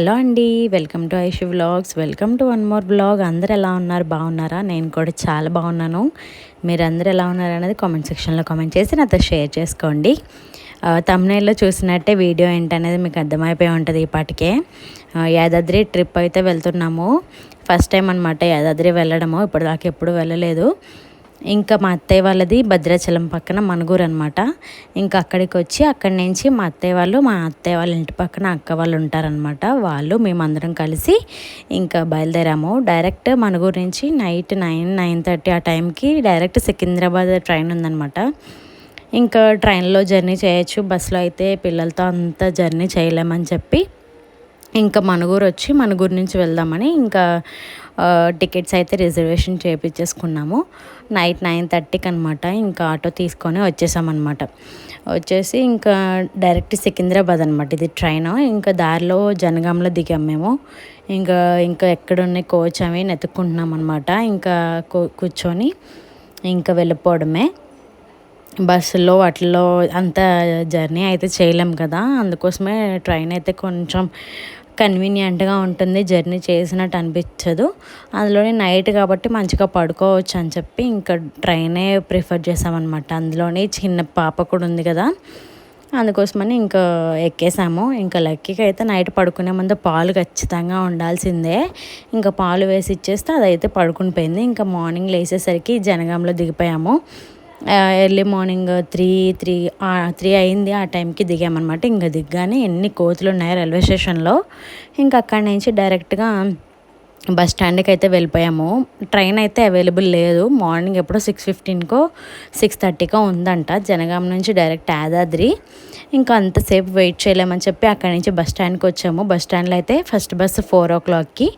Hello అండి welcome to Aishi vlogs. Welcome to one more blog అందరు ఎలా ఉన్నారు? బాగున్నారా? నేను కూడా చాలా బాగున్నాను. మీరు అందరు ఎలా ఉన్నారు అనేది కామెంట్ సెక్షన్లో కామెంట్ చేసి నాతో షేర్ చేసుకోండి. తమ్నైల్లో చూసినట్టే వీడియో ఏంటనేది మీకు అర్థమైపోయి ఉంటుంది ఈ పాటికే. యాదాద్రి ట్రిప్ అయితే వెళ్తున్నాము. ఫస్ట్ టైం అనమాట యాదాద్రి వెళ్ళడము. ఇప్పుడు దాకా ఎప్పుడు వెళ్ళలేదు. ఇంకా మా అత్తయ్య వాళ్ళది భద్రాచలం పక్కన మనుగూరు అనమాట ఇంకా అక్కడికి వచ్చి అక్కడి నుంచి మా అత్తయ్య వాళ్ళు మా అత్తయ్య వాళ్ళ ఇంటి పక్కన అక్క వాళ్ళు ఉంటారనమాట వాళ్ళు మేమందరం కలిసి ఇంకా బయలుదేరాము. డైరెక్ట్ మనుగూరు నుంచి నైట్ నైన్ నైన్ థర్టీ ఆ టైంకి డైరెక్ట్ సికింద్రాబాద్ ట్రైన్ ఉందనమాట ఇంకా ట్రైన్లో జర్నీ చేయొచ్చు. బస్సులో అయితే పిల్లలతో అంత జర్నీ చేయలేమని చెప్పి ఇంకా మనుగూరు వచ్చి మనుగూరు నుంచి వెళ్దామని ఇంకా టికెట్స్ అయితే రిజర్వేషన్ చేయించేసుకున్నాము నైట్ నైన్ థర్టీకి అనమాట ఇంకా ఆటో తీసుకొని వచ్చేసామన్నమాట. వచ్చేసి ఇంకా డైరెక్ట్ సికింద్రాబాద్ అనమాట ఇది ట్రైన్. ఇంకా దారిలో జనగాంలో దిగాం మేము. ఇంకా ఇంకా ఎక్కడున్నాయి కోచ్ అవి వెతుక్కుంటున్నాం అనమాట ఇంకా కూర్చొని ఇంకా వెళ్ళిపోవడమే. బస్సులో వాటిల్లో అంత జర్నీ అయితే చేయలేం కదా. అందుకోసమే ట్రైన్ అయితే కొంచెం కన్వీనియంట్గా ఉంటుంది జర్నీ చేసినట్టు అనిపించదు. అందులోనే నైట్ కాబట్టి మంచిగా పడుకోవచ్చు అని చెప్పి ఇంకా ట్రైనే ప్రిఫర్ చేసామన్నమాట. అందులోనే చిన్న పాప కూడా ఉంది కదా. అందుకోసమని ఇంకా ఎక్కేసాము. ఇంకా లక్కీకి అయితే నైట్ పడుకునే ముందు పాలు ఖచ్చితంగా ఉండాల్సిందే. ఇంకా పాలు వేసి ఇచ్చేస్తే అదైతే పడుకుని పోయింది. ఇంకా మార్నింగ్ లేచేసరికి జనగాంలో దిగిపోయాము. Early morning three three three అయింది. ఆ టైంకి దిగామన్నమాట. ఇంకా దిగ్గానే ఎన్ని కోతులు ఉన్నాయి రైల్వే స్టేషన్లో ఇంకా అక్కడి నుంచి డైరెక్ట్గా బస్ స్టాండ్కి అయితే వెళ్ళిపోయాము. ట్రైన్ అయితే అవైలబుల్ లేదు. మార్నింగ్ ఎప్పుడో సిక్స్ ఫిఫ్టీన్కో సిక్స్ థర్టీకో ఉందంట. జనగాం నుంచి డైరెక్ట్ యాదాద్రి. ఇంకా అంతసేపు వెయిట్ చేయలేమని చెప్పి అక్కడి నుంచి బస్ స్టాండ్కి వచ్చాము. బస్ స్టాండ్లో అయితే ఫస్ట్ బస్సు ఫోర్ ఓ క్లాక్కి.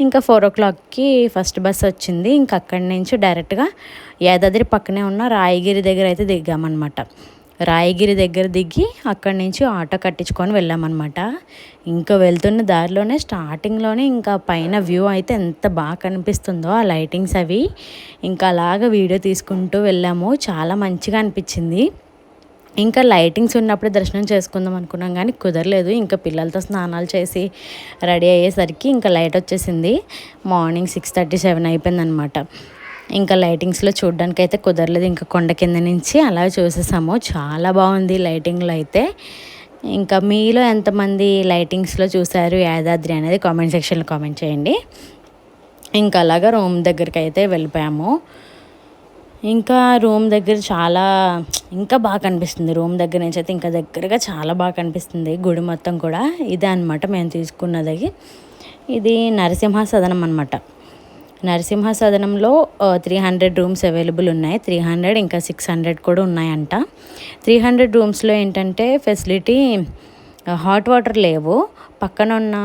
ఇంకా ఫోర్ ఓ క్లాక్కి ఫస్ట్ బస్ వచ్చింది. ఇంకా అక్కడి నుంచి డైరెక్ట్గా యాదాద్రి పక్కనే ఉన్న రాయగిరి దగ్గర అయితే దిగామన్నమాట. రాయగిరి దగ్గర దిగి అక్కడి నుంచి ఆటో కట్టించుకొని వెళ్ళామన్నమాట. ఇంకా వెళ్తున్న దారిలోనే స్టార్టింగ్లోనే ఇంకా పైన వ్యూ అయితే ఎంత బాగా కనిపిస్తుందో ఆ లైటింగ్స్ అవి. ఇంకా అలాగ వీడియో తీసుకుంటూ వెళ్ళాము. చాలా మంచిగా అనిపించింది. ఇంకా లైటింగ్స్ ఉన్నప్పుడు దర్శనం చేసుకుందాం అనుకున్నాం కానీ కుదరలేదు. ఇంకా పిల్లలతో స్నానాలు చేసి రెడీ అయ్యేసరికి ఇంకా లైట్ వచ్చేసింది. మార్నింగ్ సిక్స్ థర్టీ సెవెన్ అయిపోయిందనమాట. ఇంకా లైటింగ్స్లో చూడడానికి అయితే కుదరలేదు. ఇంకా కొండ కింద నుంచి అలా చూసేసాము. చాలా బాగుంది లైటింగ్లో అయితే. ఇంకా మీలో ఎంతమంది లైటింగ్స్లో చూసారు యాదాద్రి అనేది కామెంట్ సెక్షన్లో కామెంట్ చేయండి. ఇంకా అలాగా రూమ్ దగ్గరికి అయితే వెళ్ళిపోయాము. ఇంకా రూమ్ దగ్గర చాలా ఇంకా బాగా కనిపిస్తుంది. రూమ్ దగ్గర నుంచి అయితే ఇంకా దగ్గరగా చాలా బాగా కనిపిస్తుంది. గుడి మొత్తం కూడా ఇదే అనమాట మేము తీసుకున్నది. ఇది నరసింహ సదనం అనమాట నరసింహ సదనంలో త్రీ హండ్రెడ్ రూమ్స్ అవైలబుల్ ఉన్నాయి. త్రీ హండ్రెడ్ ఇంకా సిక్స్ హండ్రెడ్ కూడా ఉన్నాయంట. త్రీ హండ్రెడ్ రూమ్స్లో ఏంటంటే ఫెసిలిటీ హాట్ వాటర్ లేవు. పక్కన ఉన్న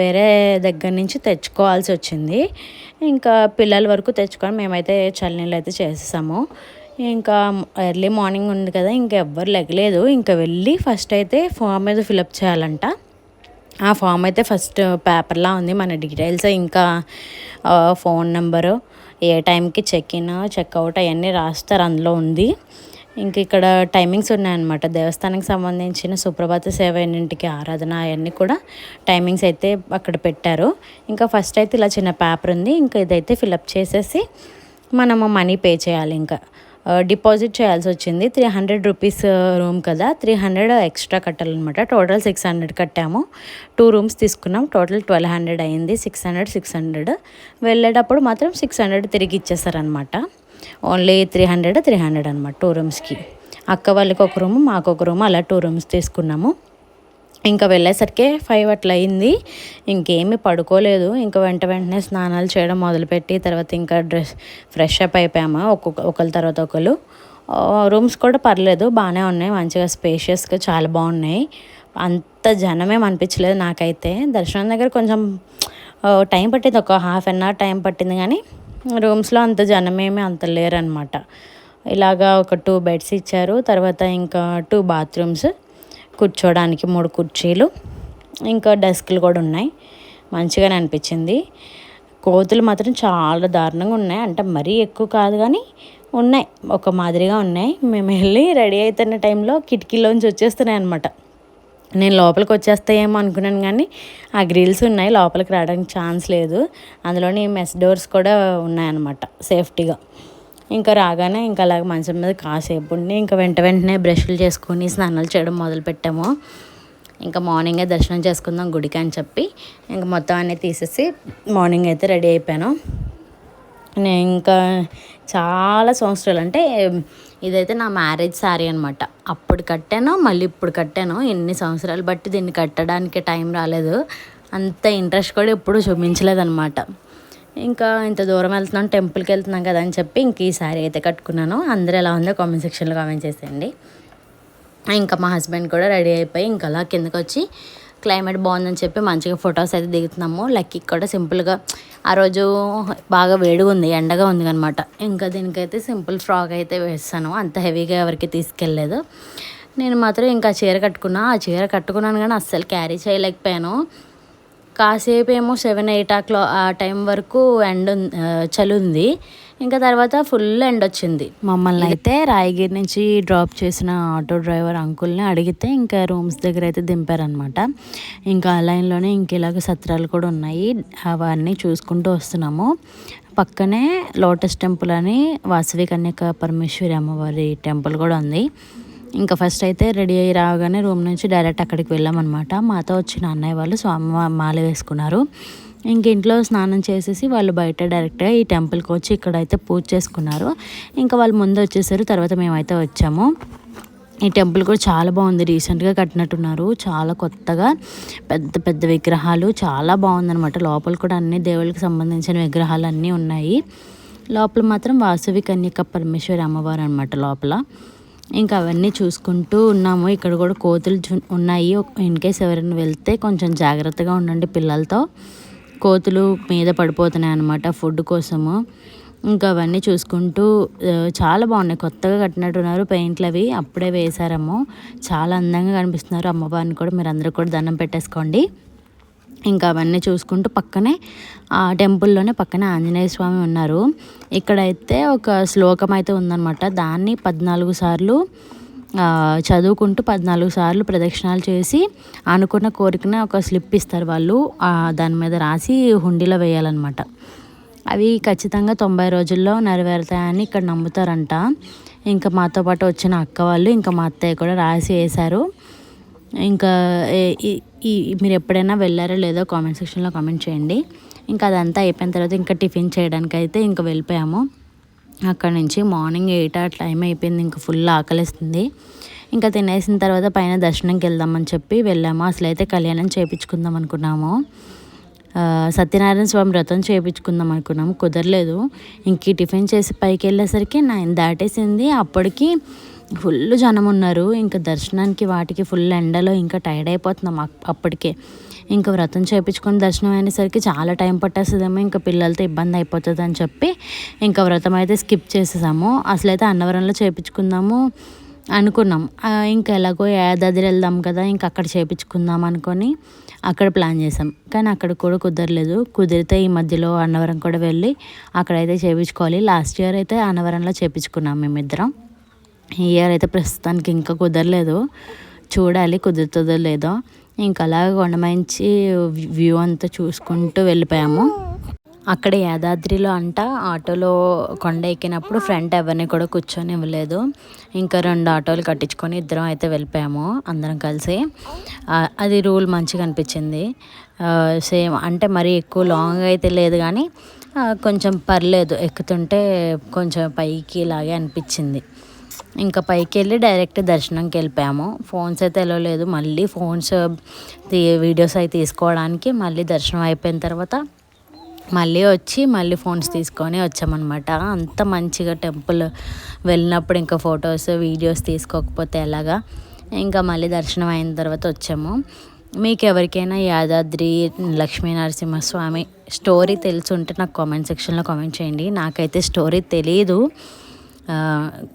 వేరే దగ్గర నుంచి తెచ్చుకోవాల్సి వచ్చింది. ఇంకా పిల్లల వరకు తెచ్చుకొని మేమైతే చల్లనీళ్ళు అయితే చేసేసాము. ఇంకా ఎర్లీ మార్నింగ్ ఉంది కదా ఇంకా ఎవ్వరు లెగలేదు. ఇంకా వెళ్ళి ఫస్ట్ అయితే ఫామ్ మీద ఫిలప్ చేయాలంట. ఆ ఫామ్ అయితే ఫస్ట్ పేపర్లా ఉంది మన డీటెయిల్స్ ఇంకా ఫోన్ నెంబరు ఏ టైంకి చెక్ ఇన్ చెక్అవుట్ అవన్నీ రాస్తారు అందులో ఉంది. ఇంక ఇక్కడ టైమింగ్స్ ఉన్నాయన్నమాట. దేవస్థానానికి సంబంధించిన సుప్రభాత సేవ ఎన్నింటికి ఆరాధన అవన్నీ కూడా టైమింగ్స్ అయితే అక్కడ పెట్టారు. ఇంకా ఫస్ట్ అయితే ఇలా చిన్న పేపర్ ఉంది. ఇంకా ఇదైతే ఫిలప్ చేసేసి మనము మనీ పే చేయాలి ఇంకా. డిపాజిట్ చేయాల్సి వచ్చింది. త్రీ హండ్రెడ్ రూపీస్ రూమ్ కదా. త్రీ హండ్రెడ్ ఎక్స్ట్రా కట్టాలన్నమాట. టోటల్ సిక్స్ హండ్రెడ్ కట్టాము. టూ రూమ్స్ తీసుకున్నాం. టోటల్ ట్వెల్వ్ హండ్రెడ్ అయింది. Six hundred six hundred. వెళ్ళేటప్పుడు మాత్రం సిక్స్ హండ్రెడ్ తిరిగి ఇచ్చేసారనమాట only three hundred three hundred అనమాట టూ రూమ్స్కి. అక్క వాళ్ళకి ఒక రూమ్ మాకు ఒక రూమ్ అలా టూ రూమ్స్ తీసుకున్నాము. ఇంకా వెళ్ళేసరికి ఫైవ్ అట్లా అయింది. ఇంకేమీ పడుకోలేదు. ఇంకా వెంట వెంటనే స్నానాలు చేయడం మొదలుపెట్టి తర్వాత ఇంకా డ్రెస్ ఫ్రెష్ అప్ అయిపోయాము ఒక్కొక్క ఒకరి తర్వాత ఒకరు రూమ్స్ కూడా పర్లేదు బాగానే ఉన్నాయి మంచిగా స్పేషియస్గా చాలా బాగున్నాయి. అంత జనమేం అనిపించలేదు నాకైతే. దర్శనం దగ్గర కొంచెం టైం పట్టింది ఒక హాఫ్ అన్ అవర్ టైం పట్టింది కానీ రూమ్స్లో అంత జనమేమి అంత లేరనమాట ఇలాగా ఒక టూ బెడ్స్ ఇచ్చారు. తర్వాత ఇంకా టూ బాత్రూమ్స్ కూర్చోడానికి మూడు కుర్చీలు ఇంకా డెస్క్లు కూడా ఉన్నాయి. మంచిగానే అనిపించింది. కోతులు మాత్రం చాలా దారుణంగా ఉన్నాయి. అంటే మరీ ఎక్కువ కాదు కానీ ఉన్నాయి. ఒక మాదిరిగా ఉన్నాయి. మేము వెళ్ళి రెడీ అవుతున్న టైంలో కిటికీలోంచి వచ్చేస్తున్నాయి అనమాట నేను లోపలికి వచ్చేస్తాయేమో అనుకున్నాను కానీ ఆ గ్రిల్స్ ఉన్నాయి లోపలికి రావడానికి ఛాన్స్ లేదు. అందులోని మెస్ డోర్స్ కూడా ఉన్నాయన్నమాట సేఫ్టీగా ఇంకా రాగానే ఇంకా అలాగ మంచం మీద కాసేపు ఉండి ఇంకా వెంట వెంటనే బ్రష్లు చేసుకొని స్నానాలు చేయడం మొదలు పెట్టాము. ఇంకా మార్నింగే దర్శనం చేసుకుందాం గుడికి అని చెప్పి ఇంకా మొత్తం అన్నీ తీసేసి మార్నింగ్ అయితే రెడీ అయిపోయాను. నేను ఇంకా చాలా సంవత్సరాలు అంటే ఇదైతే నా మ్యారేజ్ శారీ అనమాట అప్పుడు కట్టాను మళ్ళీ ఇప్పుడు కట్టాను ఎన్ని సంవత్సరాలు బట్టి దీన్ని కట్టడానికి టైం రాలేదు. అంత ఇంట్రెస్ట్ కూడా ఎప్పుడు చూపించలేదన్నమాట. ఇంకా ఇంత దూరం వెళ్తున్నాం టెంపుల్కి వెళ్తున్నాం కదా అని చెప్పి ఇంక ఈ సారీ అయితే కట్టుకున్నాను. అందరూ ఎలా ఉందో కామెంట్ సెక్షన్లో కామెంట్ చేసేయండి. ఇంకా మా హస్బెండ్ కూడా రెడీ అయిపోయి ఇంకా అలా కిందకి వచ్చి క్లైమేట్ బాగుందని చెప్పి మంచిగా ఫొటోస్ అయితే దిగుతున్నాము. లక్కీ కూడా సింపుల్గా ఆ రోజు బాగా వేడిగా ఉంది ఎండగా ఉంది అనమాట ఇంకా దీనికైతే సింపుల్ ఫ్రాక్ అయితే వేస్తాను. అంత హెవీగా ఎవరికి తీసుకెళ్ళలేదు. నేను మాత్రం ఇంకా చీర కట్టుకున్నా. ఆ చీర కట్టుకున్నాను కానీ అస్సలు క్యారీ చేయలేకపోయాను. కాసేపు ఏమో సెవెన్ ఎయిట్ ఆ క్లా ఆ టైం వరకు ఎండ చలి ఉంది. ఇంకా తర్వాత ఫుల్ ఎండ్ వచ్చింది. మమ్మల్ని అయితే రాయగిరి నుంచి డ్రాప్ చేసిన ఆటో డ్రైవర్ అంకుల్ని అడిగితే ఇంకా రూమ్స్ దగ్గర అయితే దింపారనమాట ఇంకా ఆ లైన్లోనే ఇంక ఇలాగ సత్రాలు కూడా ఉన్నాయి. అవన్నీ చూసుకుంటూ వస్తున్నాము. పక్కనే లోటస్ టెంపుల్ అని వాసవి కన్యక పరమేశ్వరి అమ్మవారి టెంపుల్ కూడా ఉంది. ఇంకా ఫస్ట్ అయితే రెడీ అయ్యి రాగానే రూమ్ నుంచి డైరెక్ట్ అక్కడికి వెళ్ళామన్నమాట. మాతో వచ్చిన అన్నయ్య వాళ్ళు స్వామి మాల వేసుకున్నారు. ఇంక ఇంట్లో స్నానం చేసేసి వాళ్ళు బయట డైరెక్ట్గా ఈ టెంపుల్కి వచ్చి ఇక్కడైతే పూజ చేసుకున్నారు. ఇంకా వాళ్ళు ముందు వచ్చేసారు తర్వాత మేమైతే వచ్చాము. ఈ టెంపుల్ కూడా చాలా బాగుంది రీసెంట్గా కట్టినట్టున్నారు. చాలా కొత్తగా పెద్ద పెద్ద విగ్రహాలు చాలా బాగుందనమాట లోపల కూడా అన్ని దేవుళ్ళకి సంబంధించిన విగ్రహాలు అన్నీ ఉన్నాయి. లోపల మాత్రం వాసవి కన్యక పరమేశ్వరి అమ్మవారు అనమాట లోపల. ఇంకా అవన్నీ చూసుకుంటూ ఉన్నాము. ఇక్కడ కూడా కోతులు ఉన్నాయి. ఇన్ కేస్ ఎవరైనా వెళ్తే కొంచెం జాగ్రత్తగా ఉండండి పిల్లలతో. కోతులు మీద పడిపోతున్నాయి అనమాట ఫుడ్ కోసము. ఇంకా అవన్నీ చూసుకుంటూ చాలా బాగున్నాయి. కొత్తగా కట్టినట్టున్నారు పెయింట్లు అవి. అప్పుడే వేసారేమో చాలా అందంగా కనిపిస్తున్నారు అమ్మవారిని కూడా. మీరు అందరూ కూడా దండం పెట్టేసుకోండి. ఇంకా అవన్నీ చూసుకుంటూ పక్కనే ఆ టెంపుల్లోనే పక్కనే ఆంజనేయ స్వామి ఉన్నారు. ఇక్కడైతే ఒక శ్లోకం అయితే ఉందన్నమాట. దాన్ని పద్నాలుగు సార్లు చదువుకుంటూ పద్నాలుగు సార్లు ప్రదక్షిణాలు చేసి అనుకున్న కోరికన ఒక స్లిప్ ఇస్తారు వాళ్ళు. దాని మీద రాసి హుండీలో వేయాలన్నమాట. అవి ఖచ్చితంగా తొంభై రోజుల్లో నెరవేరుతాయని ఇక్కడ నమ్ముతారంట. ఇంకా మాతో పాటు వచ్చిన అక్క వాళ్ళు ఇంకా మా అత్తయ్య కూడా రాసి వేశారు. ఇంకా ఈ మీరు ఎప్పుడైనా వెళ్ళారో లేదో కామెంట్ సెక్షన్లో కామెంట్ చేయండి. ఇంకా అదంతా అయిపోయిన తర్వాత ఇంకా టిఫిన్ చేయడానికి అయితే ఇంకా వెళ్ళిపోయాము. అక్కడ నుంచి మార్నింగ్ ఎయిట్ ఆ టైం అయిపోయింది ఇంకా ఫుల్ ఆకలిస్తుంది. ఇంకా తినేసిన తర్వాత పైన దర్శనంకి వెళ్దామని చెప్పి వెళ్ళాము. అసలు అయితే కళ్యాణం చేయించుకుందాం అనుకున్నాము. సత్యనారాయణ స్వామి వ్రతం చేయించుకుందాం అనుకున్నాము. కుదరలేదు. ఇంక టిఫిన్ చేసి పైకి వెళ్ళేసరికి నైన్ దాటేసింది. అప్పటికి ఫుల్ జనం ఉన్నారు. ఇంకా దర్శనానికి వాటికి ఫుల్ ఎండలో ఇంకా టైర్డ్ అయిపోతున్నాం. అప్పటికే. ఇంకా వ్రతం చేయించుకొని దర్శనం అయినసరికి చాలా టైం పట్టేస్తుందేమో ఇంకా పిల్లలతో ఇబ్బంది అయిపోతుంది అని చెప్పి ఇంకా వ్రతం అయితే స్కిప్ చేసేసాము. అసలైతే అన్నవరంలో చేయించుకుందాము అనుకున్నాం. ఇంకా ఎలాగో యాదాద్రి వెళ్దాం కదా ఇంకా అక్కడ చేయించుకుందాం అనుకొని అక్కడ ప్లాన్ చేసాం. కానీ అక్కడ కూడా కుదరలేదు. కుదిరితే ఈ మధ్యలో అన్నవరం కూడా వెళ్ళి అక్కడైతే చేయించుకోవాలి లాస్ట్ ఇయర్ అయితే అన్నవరంలో చేయించుకున్నాం మేమిద్దరం. ఈ ఇయర్ అయితే ప్రస్తుతానికి ఇంకా కుదరలేదు. చూడాలి కుదురుతుందో లేదో. ఇంకా అలాగ కొండమంచి వ్యూ అంతా చూసుకుంటూ వెళ్ళిపోయాము. అక్కడ యాదాద్రిలో అంట ఆటోలో కొండ ఎక్కినప్పుడు ఫ్రంట్ ఎవరిని కూడా కూర్చొని ఇవ్వలేదు. ఇంకా రెండు ఆటోలు కట్టించుకొని ఇద్దరం అయితే వెళ్ళిపోయాము అందరం కలిసి. అది రూల్ మంచిగా అనిపించింది. సేమ్ అంటే మరీ ఎక్కువ లాంగ్ అయితే లేదు కానీ కొంచెం పర్లేదు ఎక్కుతుంటే కొంచెం పైకి ఇలాగే అనిపించింది. ఇంకా పైకి వెళ్ళి డైరెక్ట్ దర్శనంకి వెళ్ళిపోయాము. ఫోన్స్ అయితే వెళ్ళలేదు. మళ్ళీ ఫోన్స్ వీడియోస్ అవి తీసుకోవడానికి మళ్ళీ దర్శనం అయిపోయిన తర్వాత మళ్ళీ వచ్చి మళ్ళీ ఫోన్స్ తీసుకొని వచ్చామన్నమాట. అంత మంచిగా టెంపుల్ వెళ్ళినప్పుడు ఇంకా ఫొటోస్ వీడియోస్ తీసుకోకపోతే ఎలాగా? ఇంకా మళ్ళీ దర్శనం అయిన తర్వాత వచ్చాము. మీకు ఎవరికైనా యాదాద్రి లక్ష్మీ నరసింహస్వామి స్టోరీ తెలుసుంటే నాకు కామెంట్ సెక్షన్లో కామెంట్ చేయండి. నాకైతే స్టోరీ తెలియదు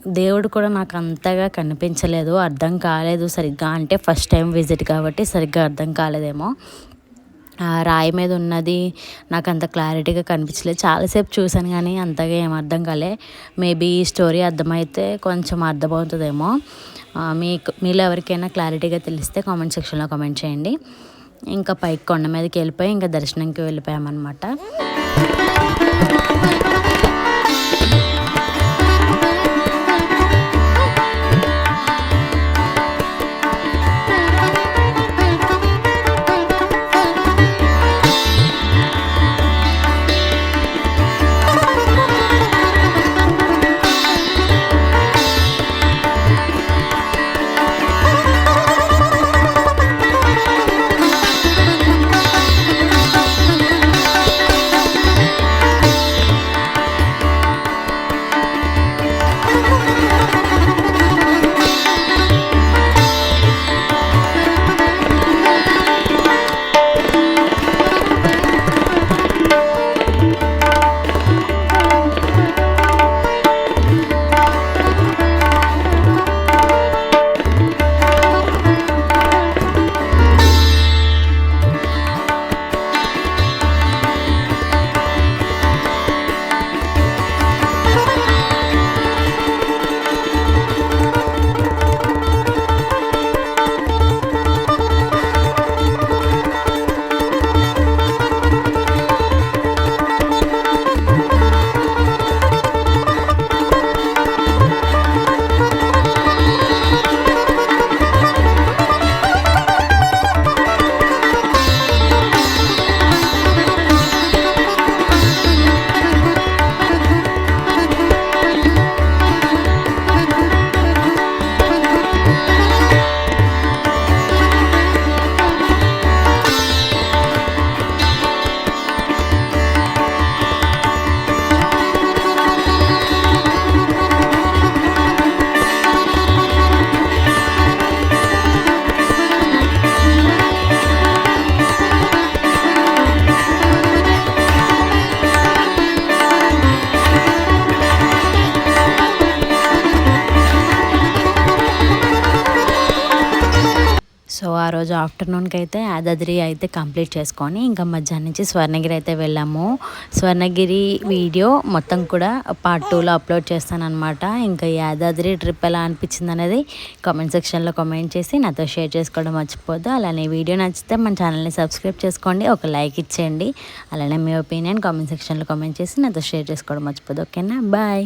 దేవుడు కూడా నాకు అంతగా కనిపించలేదు అర్థం కాలేదు సరిగ్గా. అంటే ఫస్ట్ టైం విజిట్ కాబట్టి సరిగ్గా అర్థం కాలేదేమో. ఆ రాయి మీద ఉన్నది నాకు అంత క్లారిటీగా కనిపించలేదు. చాలాసేపు చూశాను కానీ అంతగా ఏం అర్థం కాలే. మేబీ ఈ స్టోరీ అర్థమైతే కొంచెం అర్థమవుతుందేమో. మీకు మీలో ఎవరికైనా క్లారిటీగా తెలిస్తే కామెంట్ సెక్షన్లో కామెంట్ చేయండి. ఇంకా పైకి కొండ మీదకి వెళ్ళిపోయి ఇంకా దర్శనంకి వెళ్ళిపోయామన్నమాట. రోజు ఆఫ్టర్నూన్కి అయితే యాదాద్రి అయితే కంప్లీట్ చేసుకొని ఇంకా మధ్యాహ్నం నుంచి స్వర్ణగిరి అయితే వెళ్ళాము. స్వర్ణగిరి వీడియో మొత్తం కూడా పార్ట్ టూలో అప్లోడ్ చేస్తాను అనమాట ఇంకా యాదాద్రి ట్రిప్ ఎలా అనిపించింది అనేది కామెంట్ సెక్షన్లో కామెంట్ చేసి నాతో షేర్ చేసుకోవడం మర్చిపోద్దు అలానే వీడియో నచ్చితే మన ఛానల్ని సబ్స్క్రైబ్ చేసుకోండి. ఒక లైక్ ఇచ్చేయండి. అలానే మీ ఒపీనియన్ కామెంట్ సెక్షన్లో కామెంట్ చేసి నాతో షేర్ చేసుకోవడం మర్చిపోద్దు ఓకేనా? బాయ్